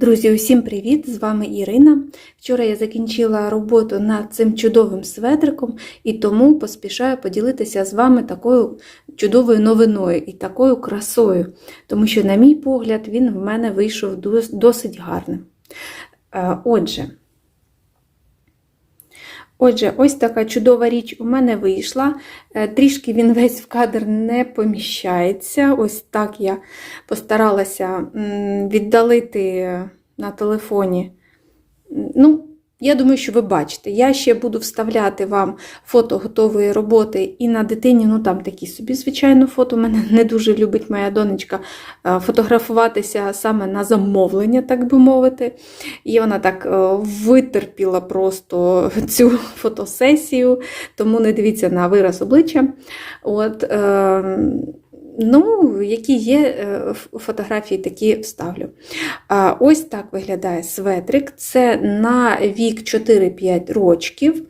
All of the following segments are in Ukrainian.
Друзі, усім привіт! З вами Ірина. Вчора я закінчила роботу над цим чудовим светриком і тому поспішаю поділитися з вами такою чудовою новиною і такою красою, тому що, на мій погляд, він в мене вийшов досить гарним. Е, Отже, Отже, ось така чудова річ у мене вийшла. Е, Трішки він весь в кадр не поміщається. Ось так я постаралася віддалити на телефоні. Ну, я думаю, що ви бачите. Я ще буду вставляти вам фото готової роботи і на дитині, ну там такі собі, звичайно, фото. Мене не дуже любить моя донечка е, фотографуватися саме на замовлення, так би мовити. І вона так е, витерпіла просто цю фотосесію, тому не дивіться на вираз обличчя. От, е, ну, які є е, фотографії, такі вставлю. Ось так виглядає светрик. Це на вік 4-5 рочків.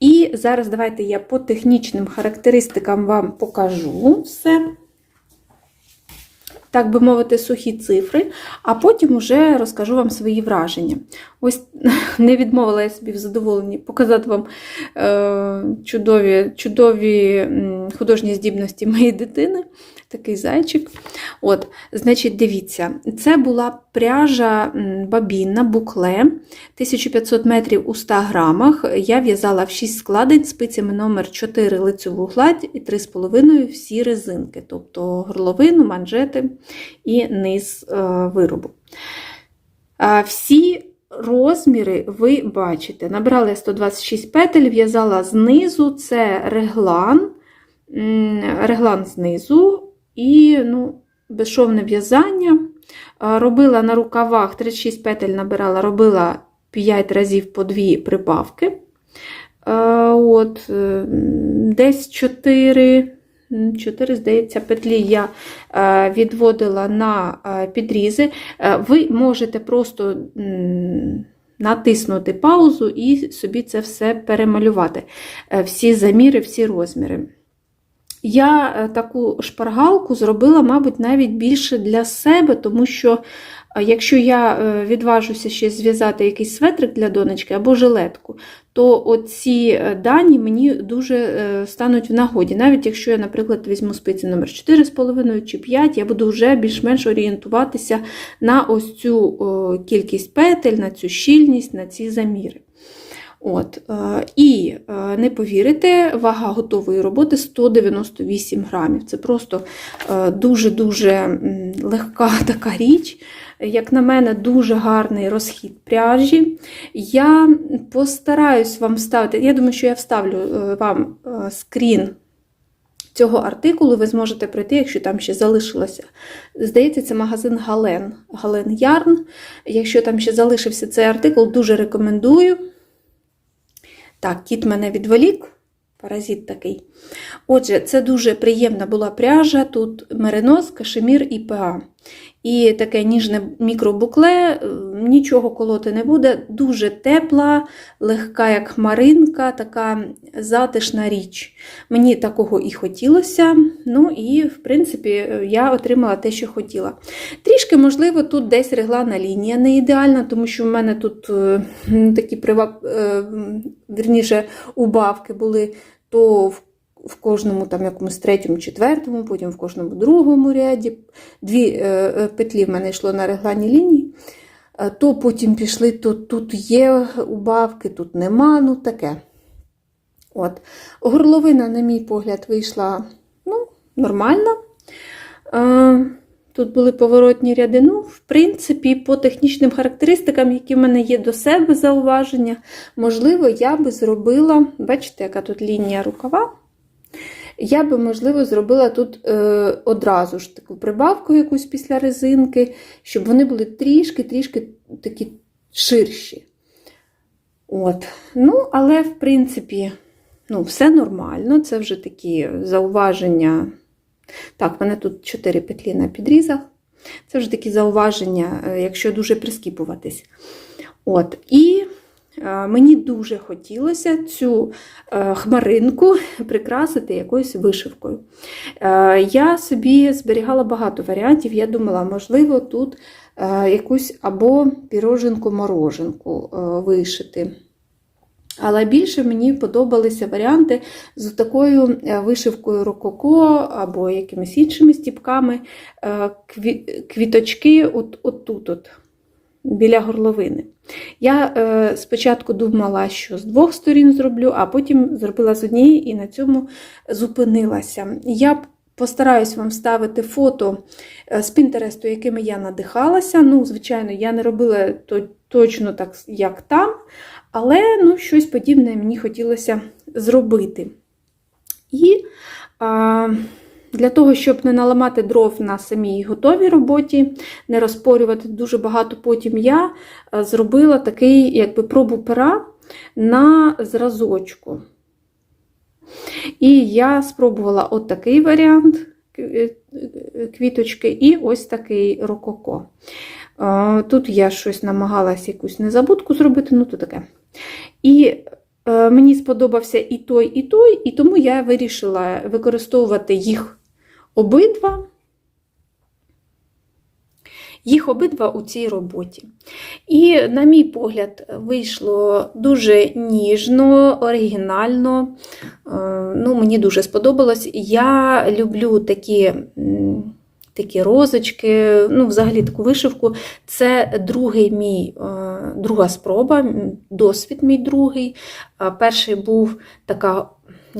І зараз давайте я по технічним характеристикам вам покажу все. Так би мовити, сухі цифри, а потім уже розкажу вам свої враження. Ось не відмовила я собі в задоволенні показати вам е, чудові, чудові художні здібності моєї дитини. Такий зайчик. От, Значить, дивіться, це була пряжа бабінна, букле 1500 метрів у 100 грамах. Я в'язала в 6 складень спицями номер 4 лицеву гладь і 3,5 всі резинки, тобто горловину, манжети і низ е, виробу. А Всі розміри ви бачите. Набрала я 126 петель, в'язала знизу, це реглан, реглан знизу і ну, безшовне в'язання. Робила на рукавах 36 петель набирала, робила 5 разів по 2 прибавки. От, е, десь 4, 4, здається, петлі я е, відводила на е, підрізи. Ви можете просто натиснути паузу і собі це все перемалювати. Всі заміри, всі розміри. Я е, таку шпаргалку зробила, мабуть, навіть більше для себе, тому що е, якщо я е, відважуся ще зв'язати якийсь светрик для донечки або жилетку, то оці дані мені дуже стануть в нагоді. Навіть якщо я, наприклад, візьму спиці номер 4,5 чи 5, я буду вже більш-менш орієнтуватися на ось цю кількість петель, на цю щільність, на ці заміри. От, е, І е, не повірите, вага готової роботи 198 грамів. Це просто дуже-дуже легка така річ. Як на мене, дуже гарний розхід пряжі. Я постараюсь вам вставити, я думаю, що я вставлю е, вам скрін цього артикулу, ви зможете пройти, якщо там ще залишилося. Здається, це магазин Гален. Гален Ярн. Якщо там ще залишився цей артикул, дуже рекомендую. Так, кіт мене відволік, паразит такий. Отже, це дуже приємна була пряжа. Тут меринос, кашемір і ПА. І таке ніжне мікробукле, е, нічого колоти не буде. Дуже тепла, легка, як хмаринка, така затишна річ. Мені такого і хотілося. Ну і, в принципі, я отримала те, що хотіла. Трішки, можливо, тут десь реглана лінія не ідеальна, тому що в мене тут е, такі привап... е, вірніше, убавки були то в в кожному там якомусь третьому, четвертому, потім в кожному другому ряді. Дві е, е, петлі в мене йшло на реглані лінії, Е, то потім пішли, то тут є убавки, тут нема, ну таке. От. Горловина, на мій погляд, вийшла ну, нормальна. Е, Тут були поворотні ряди. Ну, в принципі, по технічним характеристикам, які в мене є до себе зауваження, можливо, я би зробила, бачите, яка тут лінія рукава. Я би, можливо, зробила тут е, одразу ж таку прибавку якусь після резинки, щоб вони були трішки-трішки такі ширші. От. Ну, але, в принципі, ну, все нормально. Це вже такі зауваження. Так, в мене тут 4 петлі на підрізах. Це вже такі зауваження, е, якщо дуже прискіпуватись. От. І мені дуже хотілося цю е, хмаринку прикрасити якоюсь вишивкою. Е, Я собі зберігала багато варіантів. Я думала, можливо, тут е, якусь або піроженку-мороженку е, вишити. Але більше мені подобалися варіанти з такою е, вишивкою рококо або якимись іншими стіпками, е, квіточки от, от тут, от, біля горловини. Я е, спочатку думала, що з двох сторін зроблю, а потім зробила з однієї і на цьому зупинилася. Я постараюсь вам ставити фото е, з Пінтересту, якими я надихалася. Ну, звичайно, я не робила то, точно так, як там, але ну, щось подібне мені хотілося зробити. І а, для того, щоб не наламати дров на самій готовій роботі, не розпорювати дуже багато, потім я зробила такий якби пробу пера на зразочку. І я спробувала от такий варіант е, квіточки, і ось такий рококо. Е, Тут я щось намагалась якусь незабудку зробити, ну то таке. І е, мені сподобався і той, і той, і тому я вирішила використовувати їх обидва. Їх обидва у цій роботі. І, на мій погляд, вийшло дуже ніжно, оригінально. Е, Ну, мені дуже сподобалось. Я люблю такі, такі розочки, ну, взагалі таку вишивку. Це другий мій, е, друга спроба, досвід мій другий. Перший був така,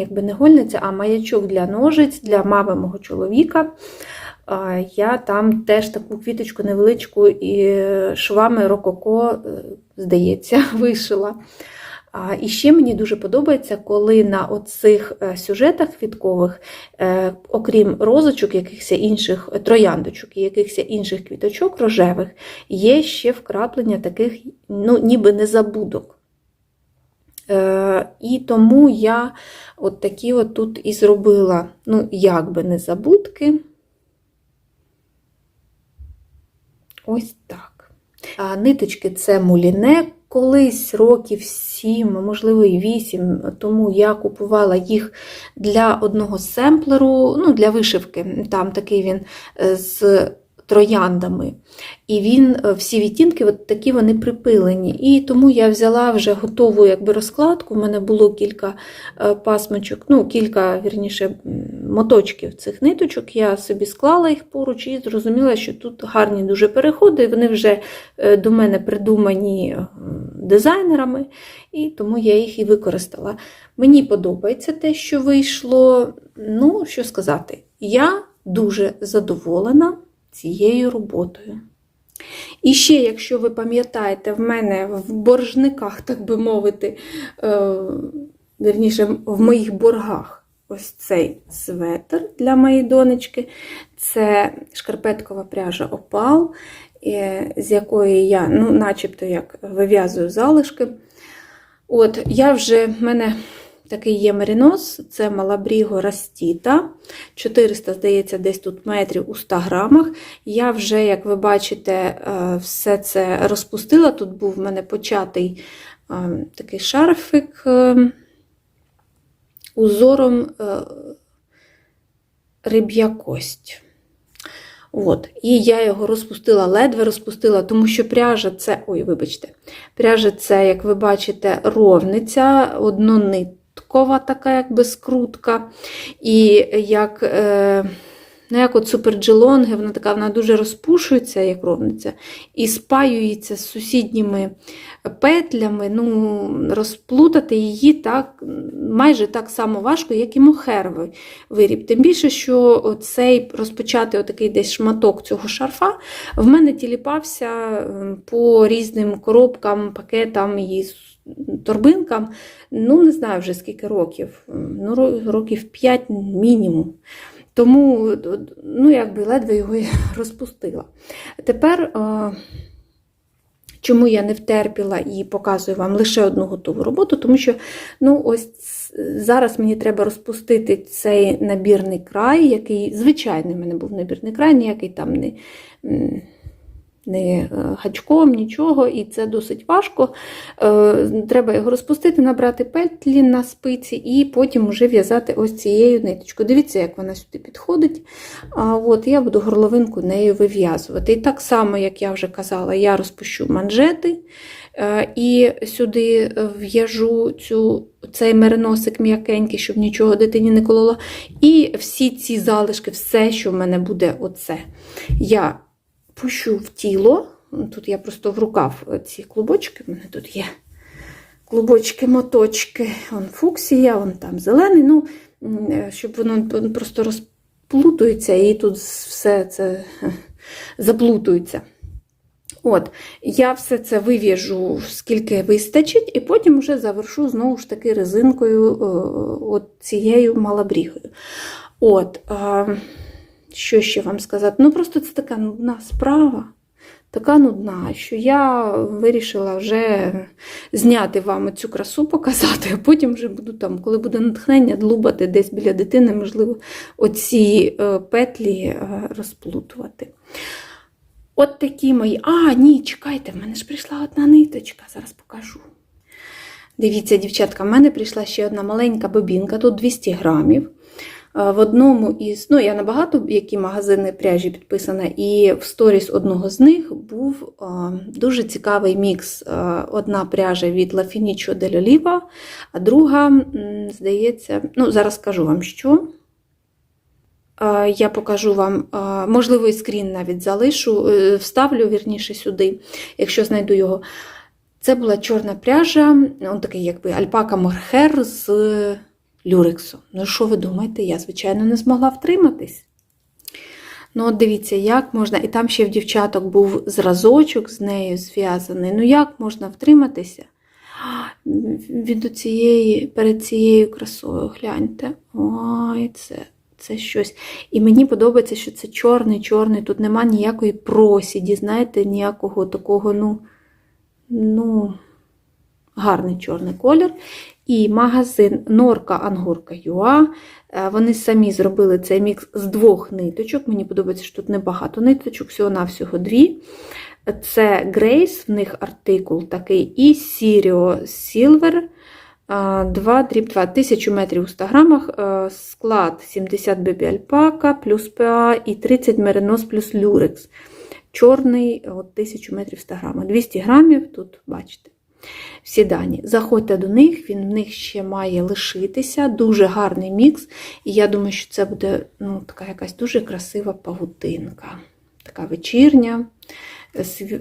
якби не гольниця, а маячок для ножиць для мами мого чоловіка. Я там теж таку квіточку невеличку і швами рококо, е, здається, вишила. І ще мені дуже подобається, коли на оцих е, сюжетах квіткових, е, окрім розочок, якихось інших трояндочок і якихось інших квіточок рожевих, є ще вкраплення таких, ну, ніби незабудок. Е, І тому я от такі от тут і зробила, ну, якби незабудки. Ось так. А ниточки це муліне. Колись років 7, можливо, і 8, тому я купувала їх для одного семплеру, ну, для вишивки. Там такий він е, з трояндами. І він, е, всі відтінки, от такі вони припилені. І тому я взяла вже готову якби, розкладку. У мене було кілька е, пасмочок, ну, кілька, вірніше, моточків цих ниточок. Я собі склала їх поруч і зрозуміла, що тут гарні дуже переходи. Вони вже е, до мене придумані дизайнерами, і тому я їх і використала. Мені подобається те, що вийшло. Ну, що сказати, я дуже задоволена цією роботою. І ще, якщо ви пам'ятаєте, в мене в боржниках, так би мовити, е, вірніше, в моїх боргах ось цей светр для моєї донечки. Це шкарпеткова пряжа Опал, е, з якої я, ну, начебто, як вив'язую залишки. От, я вже, в мене такий є мерінос, це Малабріго Растіта. 400, здається, десь тут метрів у 100 грамах. Я вже, як ви бачите, е, все це розпустила. Тут був в мене початий е, такий шарфик е, узором е, риб'я кость. От. І я його розпустила, ледве розпустила, тому що пряжа це, ой, вибачте, пряжа це, як ви бачите, ровниця, однониткова така, якби скрутка. І як, е, ну, як от суперджелонги, вона така вона дуже розпушується, як ровниця, і спаюється з сусідніми петлями. Ну, Розплутати її так, майже так само важко, як і мохеровий виріб. Тим більше, що цей розпочати отакий десь шматок цього шарфа в мене тіліпався ем, по різним коробкам, пакетам і торбинкам. Ну, не знаю вже скільки років. Ну, років 5 мінімум. Тому, ну, якби ледве його розпустила. Тепер. е, Чому я не втерпіла і показую вам лише одну готову роботу, тому що ну, ось зараз мені треба розпустити цей набірний край, який звичайний в мене був набірний край, ніякий там не, не е, гачком, нічого, і це досить важко. Е, Треба його розпустити, набрати петлі на спиці і потім вже в'язати ось цією ниточкою. Дивіться, як вона сюди підходить. От, Я буду горловинку нею вив'язувати. І так само, як я вже казала, я розпущу манжети. е, І сюди в'яжу цю, цей мериносик м'якенький, щоб нічого дитині не кололо. І всі ці залишки, все, що в мене буде, оце, я пущу в тіло. Тут я просто в рукав ці клубочки, в мене тут є клубочки, моточки, вон фуксія, вон там зелений. Ну, е, щоб воно просто розплутується і тут все це е, заплутується. От, я все це вив'яжу, скільки вистачить, і потім вже завершу знову ж таки резинкою е, от цією малабрігою. От, що ще вам сказати? Ну, просто це така нудна справа, така нудна, що я вирішила вже зняти вам цю красу, показати, а потім вже буду там, коли буде натхнення, длубати десь біля дитини, можливо, оці е, петлі е, розплутувати. От такі мої. А, ні, чекайте, в мене ж прийшла одна ниточка, зараз покажу. Дивіться, дівчатка, в мене прийшла ще одна маленька бобінка, тут 200 грамів. Е, В одному із, ну я на багато які магазини пряжі підписана, і в сторіс одного з них був е, дуже цікавий мікс. Е, одна пряжа від La Finicio dell'Oliva, а друга, здається, ну зараз скажу вам, що. Я покажу вам, можливо, і скрін навіть залишу, вставлю вірніше сюди, якщо знайду його. Це була чорна пряжа, он такий, якби альпака морхер з люрексу. Ну, що ви думаєте, я, звичайно, не змогла втриматись. Ну, от дивіться, як можна. І там ще в дівчаток був зразочок з нею зв'язаний. Ну, як можна втриматися? Від цієї, перед цією красою, гляньте. Ой, це, це щось. І мені подобається, що це чорний, чорний. Тут нема ніякої просіді, знаєте, ніякого такого, ну, ну, гарний чорний колір. І магазин Норка Ангорка Юа. Вони самі зробили цей мікс з двох ниточок. Мені подобається, що тут небагато ниточок, всього-навсього дві. Це Grace, в них артикул такий, і Sirio Silver 2 дріб 2 1000 метрів у 100 грамах, е, склад 70 бебі альпака плюс ПА і 30 меринос плюс люрекс. Чорний от 1000 метрів 100 грамах. 200 грамів, тут бачите. Всі дані. Заходьте до них, він в них ще має лишитися. Дуже гарний мікс. І я думаю, що це буде ну, така якась дуже красива павутинка. Така вечірня.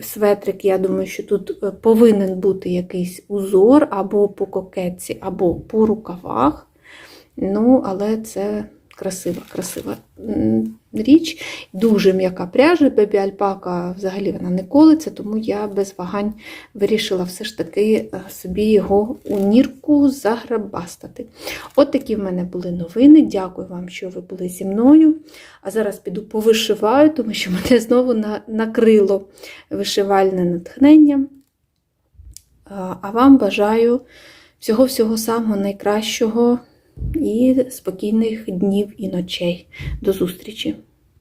Светрик, я думаю, що тут е, повинен бути якийсь узор або по кокетці, або по рукавах. Ну, але це красива, красива річ. Дуже м'яка пряжа, бебі альпака взагалі вона не колиться, тому я без вагань вирішила все ж таки е, собі його у нірку заграбастати. От такі в мене були новини. Дякую вам, що ви були зі мною. А зараз піду повишиваю, тому що мене знову на- накрило вишивальне натхнення. А вам бажаю всього-всього самого найкращого і спокійних днів і ночей. До зустрічі!